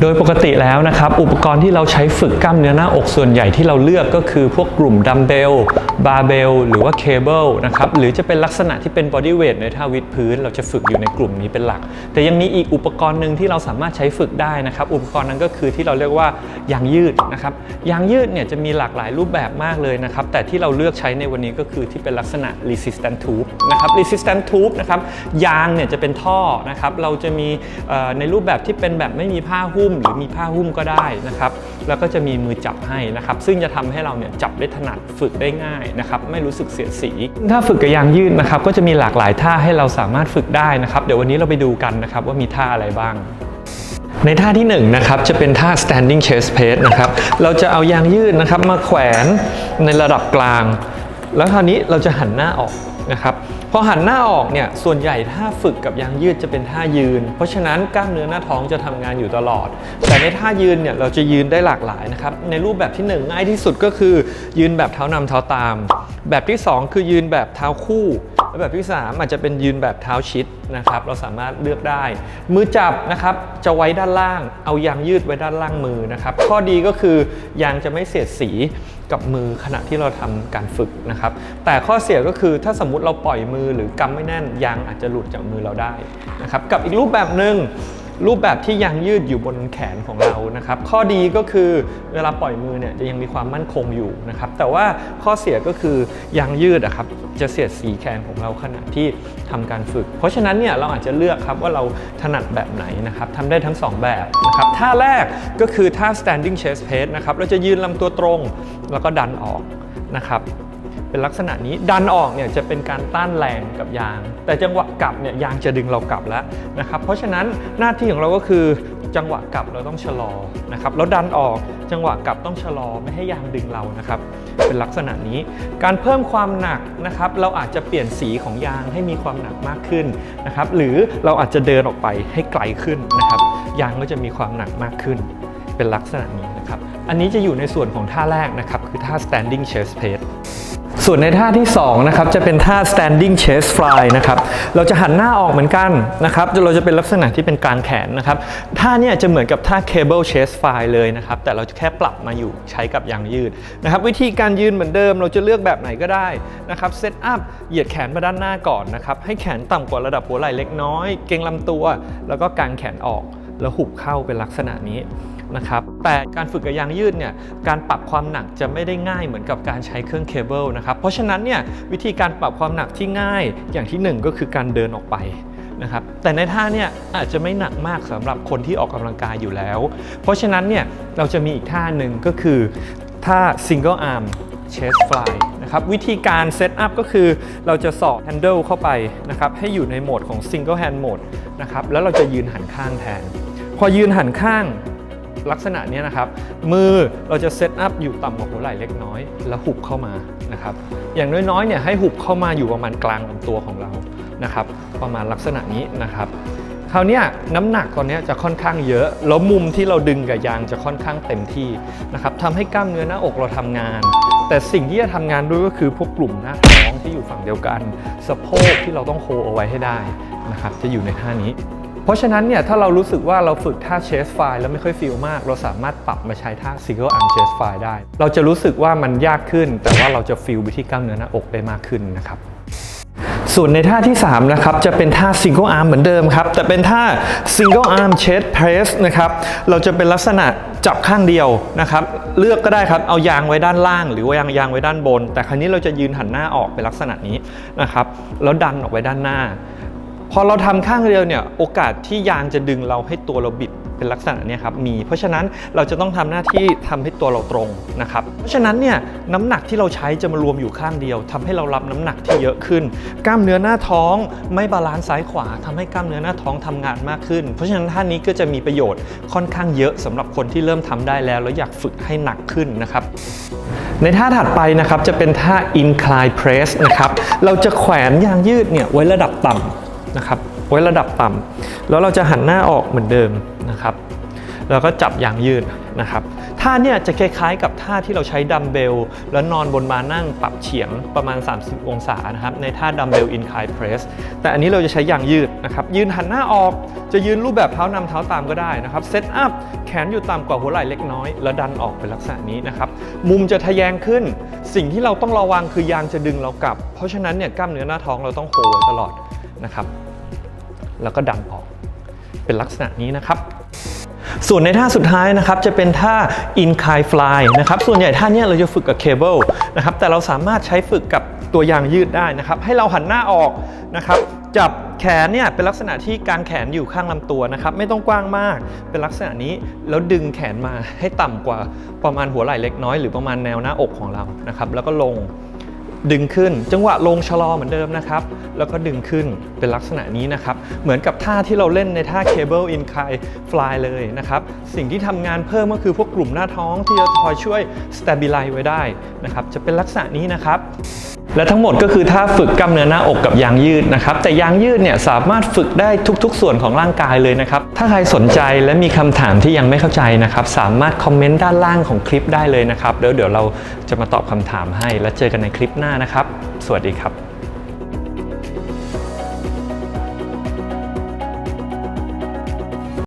โดยปกติแล้วนะครับ อุปกรณ์ที่เราใช้ฝึกกล้ามเนื้อหน้าอกส่วนใหญ่ที่เราเลือกก็คือพวกกลุ่มดัมเบล บาร์เบล หรือว่าเคเบิลนะครับ หรือจะเป็นลักษณะที่เป็นบอดี้เวทในท่าวิดพื้น เราจะฝึกอยู่ในกลุ่มนี้เป็นหลัก แต่ยังมีอีกอุปกรณ์หนึ่งที่เราสามารถใช้ฝึกได้นะครับ อุปกรณ์นั้นก็คือที่เราเรียกว่ายางยืดนะครับ ยางยืดเนี่ยจะมีหลากหลายรูปแบบมากเลยนะครับ แต่ที่เราเลือกใช้ในวันนี้ก็คือที่เป็นลักษณะ resistant tube นะครับ resistant tube นะครับ ยางเนี่ยจะเป็นท่อนะครับ เราจะมีในรูปแบบที่เป็นแบบไม่มีผ้าหุ้มหรือมีผ้าหุ้มก็ได้นะครับ แล้วก็จะมีมือจับให้นะครับ ซึ่งจะทำให้เราเนี่ยจับได้ถนัดฝึกได้ง่ายนะครับ ไม่รู้สึกเสียดสี ถ้าฝึกกับยางยืดนะครับ ก็จะมีหลากหลายท่าให้เราสามารถฝึกได้นะครับ เดี๋ยววันนี้เราไปดูกันนะครับว่ามีท่าอะไรบ้างในท่าที่1นงนะครับจะเป็นท่า standing chest press นะครับ เราจะเอายางยืดนะครับมาแขวนในระดับกลาง แล้วคราวนี้เราจะหันหน้าออกนะครับ อหันหน้าออกเนี่ยส่วนใหญ่ท่าฝึกกับยางยืดจะเป็นท่ายืน เพราะฉะนั้นกล้ามเนื้อหน้าท้องจะทำงานอยู่ตลอด แต่ในท่ายืนเนี่ยเราจะยืนได้หลากหลายนะครับในรูปแบบที่หนึ่งง่ายที่สุดก็คือ ยืนแบบเท้านำเท้าตาม แบบที่สองคือยืนแบบเท้าคู่ แล้วแบบที่ 3 อาจจะเป็นยืนแบบเท้าชิดนะครับ เราสามารถเลือกได้ มือจับนะครับจะไว้ด้านล่าง เอายางยืดไว้ด้านล่างมือนะครับ ข้อดีก็คือยางจะไม่เสียดสีกับมือขณะที่เราทำการฝึกนะครับ แต่ข้อเสียก็คือถ้าสมมุติเราปล่อยมือหรือกำไม่แน่นยางอาจจะหลุดจากมือเราได้นะครับ กับอีกรูปแบบหนึ่ง รูปแบบที่ยางยืดอยู่บนแขนของเรานะครับ ข้อดีก็คือเวลาปล่อยมือเนี่ยจะยังมีความมั่นคงอยู่นะครับ แต่ว่าข้อเสียก็คือยางยืดอะครับจะเสียดสีแขนของเราขณะที่ทำการฝึก เพราะฉะนั้นเนี่ยเราอาจจะเลือกครับว่าเราถนัดแบบไหนนะครับทำได้ทั้ง 2 แบบนะครับท่าแรกก็คือท่า standing chest press นะครับเราจะยืนลำตัวตรงแล้วก็ดันออกนะครับ เป็นลักษณะนี้ดันออกเนี่ยจะเป็นการต้านแรงกับยาง แต่จังหวะกลับเนี่ยยางจะดึงเรากลับแล้วนะครับเพราะฉะนั้นหน้าที่ของเราก็คือจังหวะกลับเราต้องชะลอนะครับแล้วดันออกจังหวะกลับต้องชะลอไม่ให้ยางดึงเรานะครับเป็นลักษณะนี้ การเพิ่มความหนักนะครับเราอาจจะเปลี่ยนสีของยางให้มีความหนักมากขึ้นนะครับหรือเราอาจจะเดินออกไปให้ไกลขึ้นนะครับยางก็จะมีความหนักมากขึ้น เป็นลักษณะนี้นะครับอันนี้จะอยู่ในส่วนของท่าแรกนะครับคือท่า standing chest press ส่วนในท่าที่2นะครับจะเป็นท่า standing chest fly นะครับเราจะหันหน้าออกเหมือนกันนะครับเราจะเป็นลักษณะที่เป็นกลางแขนนะครับท่าเนี้จะเหมือนกับท่า cable chest fly เลยนะครับแต่เราจะแค่ปรับมาอยู่ใช้กับยางยืดนะครับวิธีการยืนเหมือนเดิมเราจะเลือกแบบไหนก็ได้นะครับเซตอัพเหยียดแขนมาด้านหน้าก่อนนะครับให้แขนต่ำกว่าระดับหัวไหล่เล็กน้อย เกรงลำตัว แล้วก็กางแขนออกแล้วหุบเข้าเป็นลักษณะนี้นะครับแต่การฝึกกับยางยืดเนี่ยการปรับความหนักจะไม่ได้ง่ายเหมือนกับการใช้เครื่องเคเบิลนะครับเพราะฉะนั้นเนี่ยวิธีการปรับความหนักที่ง่ายอย่างที่หนึ่งก็คือการเดินออกไปนะครับแต่ในท่าเนี่ยอาจจะไม่หนักมากสำหรับคนที่ออกกำลังกายอยู่แล้ว เพราะฉะนั้นเนี่ยเราจะมีอีกท่าหนึ่งก็คือท่า single arm chest fly นะครับวิธีการเซตอัพก็คือเราจะสอด handle เข้าไปนะครับให้อยู่ในโหมดของ single hand mode นะครับแล้วเราจะยืนหันข้างแทน พอยืนหันข้าง ลักษณะนี้นะครับมือเราจะเซตอัพอยู่ต่ำกว่าหัวไหล่เล็กน้อย แล้วหุบเข้ามานะครับอย่างน้อยๆเนี่ยให้หุบเข้ามาอยู่ประมาณกลางลำตัวของเรานะครับประมาณลักษณะนี้นะครับคราวนี้น้ำหนักตอนนี้จะค่อนข้างเยอะ แล้วมุมที่เราดึงกับยางจะค่อนข้างเต็มที่นะครับทำให้กล้ามเนื้อหน้าอกเราทำงาน แต่สิ่งที่จะทำงานด้วยก็คือพวกกลุ่มหน้าท้องที่อยู่ฝั่งเดียวกัน สะโพกที่เราต้องโฮเอาไว้ให้ได้นะครับจะอยู่ในท่านี้ เพราะฉะนั้นเนี่ยถ้าเรารู้สึกว่าเราฝึกท่า chest fly แล้วไม่ค่อยฟีลมาก เราสามารถปรับมาใช้ท่า single arm chest fly ได้ เราจะรู้สึกว่ามันยากขึ้น แต่ว่าเราจะฟีลไปที่กล้ามเนื้อหน้าอกได้มากขึ้นนะครับส่วนในท่าที่ 3 นะครับ จะเป็นท่า single arm เหมือนเดิมครับ แต่เป็นท่า single arm chest press นะครับ เราจะเป็นลักษณะจับข้างเดียวนะครับ เลือกก็ได้ครับ เอายางไว้ด้านล่าง หรือว่ายางยางไว้ด้านบน แต่ครั้นี้เราจะยืนหันหน้าออกเป็นลักษณะนี้นะครับ แล้วดันออกไปด้านหน้า พอเราทำข้างเดียวเนี่ยโอกาสที่ยางจะดึงเราให้ตัวเราบิดเป็นลักษณะนี้ครับมี เพราะฉะนั้นเราจะต้องทำหน้าที่ทำให้ตัวเราตรงนะครับ เพราะฉะนั้นเนี่ยน้ำหนักที่เราใช้จะมารวมอยู่ข้างเดียวทำให้เรารับน้ำหนักที่เยอะขึ้น กล้ามเนื้อหน้าท้องไม่บาลานซ์ซ้ายขวาทำให้กล้ามเนื้อหน้าท้องทำงานมากขึ้น เพราะฉะนั้นท่านี้ก็จะมีประโยชน์ค่อนข้างเยอะสำหรับคนที่เริ่มทำได้แล้ว แล้วอยากฝึกให้หนักขึ้นนะครับ ในท่าถัดไปนะครับจะเป็นท่า incline press นะครับเราจะแขวนยางยืดเนี่ยไว้ระดับต่ำ นะครับไว้ระดับต่ำแล้วเราจะหันหน้าออกเหมือนเดิมนะครับ แล้วก็จับยางยืดนะครับท่าเนี่ยจะคล้ายๆกับท่าที่เราใช้ดัมเบลแล้วนอนบนมานั่งปรับเฉียงประมาณ 30 องศานะครับในท่าดัมเบลอินคลายเพรสแต่อันนี้เราจะใช้ยางยืดนะครับยืนหันหน้าออกจะยืนรูปแบบเท้านำเท้าตามก็ได้นะครับเซตอัพแขนอยู่ต่ำกว่าหัวไหล่เล็กน้อย แล้วดันออกเป็นลักษณะนี้นะครับมุมจะทะแยงขึ้น สิ่งที่เราต้องระวังคือยางจะดึงเรากลับ เพราะฉะนั้นเนี่ยกล้ามเนื้อหน้าท้องเราต้องโฮไว้ตลอด นะครับ แล้วก็ดันออก เป็นลักษณะนี้นะครับส่วนในท่าสุดท้ายนะครับจะเป็นท่า incline fly นะครับส่วนใหญ่ท่านี้เราจะฝึกกับเคเบิลนะครับแต่เราสามารถใช้ฝึกกับตัวยางยืดได้นะครับ ให้เราหันหน้าออกนะครับจับแขนเนี่ยเป็นลักษณะที่กางแขนอยู่ข้างลำตัวนะครับไม่ต้องกว้างมากเป็นลักษณะนี้แล้วดึงแขนมาให้ต่ำกว่าประมาณหัวไหล่เล็กน้อย หรือประมาณแนวหน้าอกของเรานะครับแล้วก็ลงดึงขึ้นจังหวะลงชะลอเหมือนเดิมนะครับ แล้วก็ดึงขึ้นเป็นลักษณะนี้นะครับ เหมือนกับท่าที่เราเล่นในท่า cable in k i fly เลยนะครับ สิ่งที่ทำงานเพิ่มก็คือพวกกลุ่มหน้าท้องที่จะคอยช่วย stabilize ไว้ได้นะครับ จะเป็นลักษณะนี้นะครับและทั้งหมดก็คือท่าฝึกกล้ามเนื้อหน้าอกกับยางยืดนะครับ แต่ยางยืดเนี่ยสามารถฝึกได้ทุกๆ ส่วนของร่างกายเลยนะครับ ถ้าใครสนใจและมีคำถามที่ยังไม่เข้าใจนะครับ สามารถคอมเมนต์ด้านล่างของคลิปได้เลยนะครับแล้วเดี๋ยวเราจะมาตอบคำถามให้ แล้วเจอกันในคลิปหน้านะครับ สวัสดีครับ